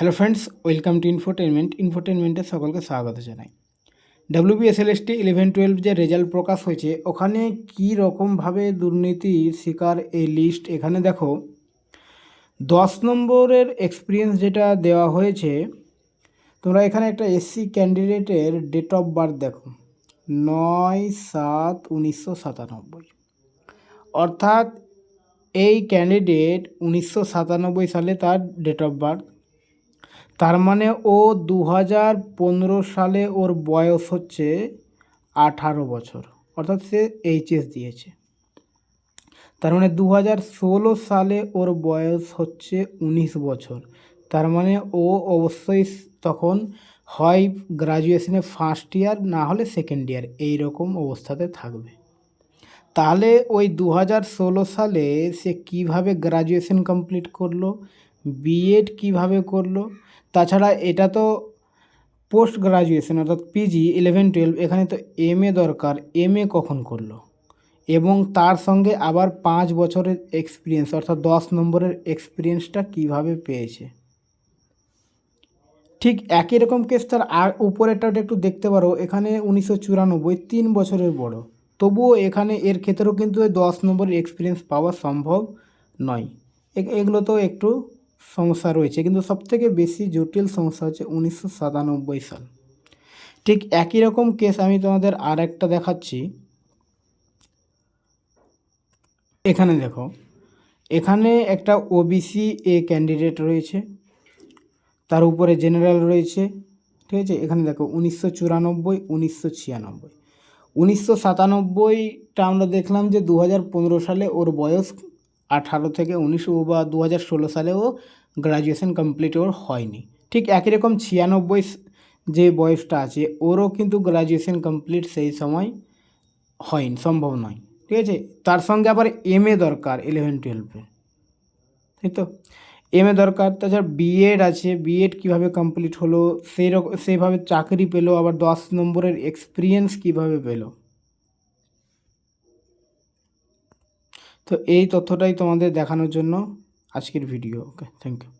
Hello friends welcome to infotainment ইনফোটেনমেন্টে সকলকে স্বাগত জানাই। ডাব্লিউবিএসএলএসটি ইলেভেন টুয়েলভ যে রেজাল্ট প্রকাশ হয়েছে, ওখানে কী রকমভাবে দুর্নীতির শিকার এই লিস্ট এখানে দেখো। দশ নম্বরের এক্সপিরিয়েন্স যেটা দেওয়া হয়েছে, তোমরা এখানে একটা এসসি ক্যান্ডিডেটের ডেট অফ বার্থ দেখো। নয় সাত উনিশশো সাতানব্বই। অর্থাৎ এই ক্যান্ডিডেট উনিশশো সাতানব্বই সালে তার ডেট অফ বার্থ তার মানে ও দু হাজার পনেরো সালে ওর বয়স হচ্ছে আঠারো বছর। অর্থাৎ সে এইচএস দিয়েছে। তার মানে দু হাজার ষোলো সালে ওর বয়স হচ্ছে উনিশ বছর। তার মানে ও অবশ্যই তখন হয় গ্রাজুয়েশনে ফার্স্ট ইয়ার না হলে সেকেন্ড ইয়ার এই রকম অবস্থাতে থাকবে। তাহলে ওই দু হাজার ষোলো সালে সে কীভাবে গ্রাজুয়েশন কমপ্লিট করল? বিএড কীভাবে করল? তাছাড়া এটা তো পোস্ট গ্রাজুয়েশন অর্থাৎ পিজি ইলেভেন টুয়েলভ এখানে তো এম এ দরকার। এম এ কখন করল? এবং তার সঙ্গে আবার পাঁচ বছরের এক্সপিরিয়েন্স অর্থাৎ দশ নম্বরের এক্সপিরিয়েন্সটা কীভাবে পেয়েছে? ঠিক একই রকম কেস তার আর উপরেরটা একটু দেখতে পারো। এখানে উনিশশো চুরানব্বই, তিন বছরের বড়। তবুও এখানে এর ক্ষেত্রেও কিন্তু দশ নম্বরের এক্সপিরিয়েন্স পাওয়া সম্ভব নয়। এগুলো তো একটু সমস্যা রয়েছে, কিন্তু সবথেকে বেশি জটিল সমস্যা হচ্ছে উনিশশো সাতানব্বই সাল। ঠিক একই রকম কেস আমি তোমাদের আর একটা দেখাচ্ছি। এখানে দেখো, এখানে একটা ওবিসি এ ক্যান্ডিডেট রয়েছে, তার উপরে জেনারেল রয়েছে, ঠিক আছে? এখানে দেখো, উনিশশো চুরানব্বই, উনিশশো ছিয়ানব্বই। উনিশশো সাতানব্বইটা আমরা দেখলাম যে দু হাজার পনেরো সালে ওর বয়স আঠারো থেকে উনিশশো বা দু হাজার ষোলো সালে ও গ্রাজুয়েশন কমপ্লিট ওর হয়নি। ঠিক একই রকম ছিয়ানব্বই যে বয়সটা আছে, ওরও কিন্তু গ্রাজুয়েশন কমপ্লিট সেই সময় হয়নি, সম্ভব নয়। ঠিক আছে? তার সঙ্গে আবার এম এ দরকার ইলেভেন টুয়েলভে তাই তো? এম এ দরকার তাছাড়া বিএড আছে বিএড কীভাবে কমপ্লিট হলো সেই রকম সেইভাবে চাকরি পেল, আবার দশ নম্বরের এক্সপিরিয়েন্স কীভাবে পেল। তো এই তথ্যটাই তোমাদের দেখানোর জন্য আজকের ভিডিও ওকে থ্যাংক ইউ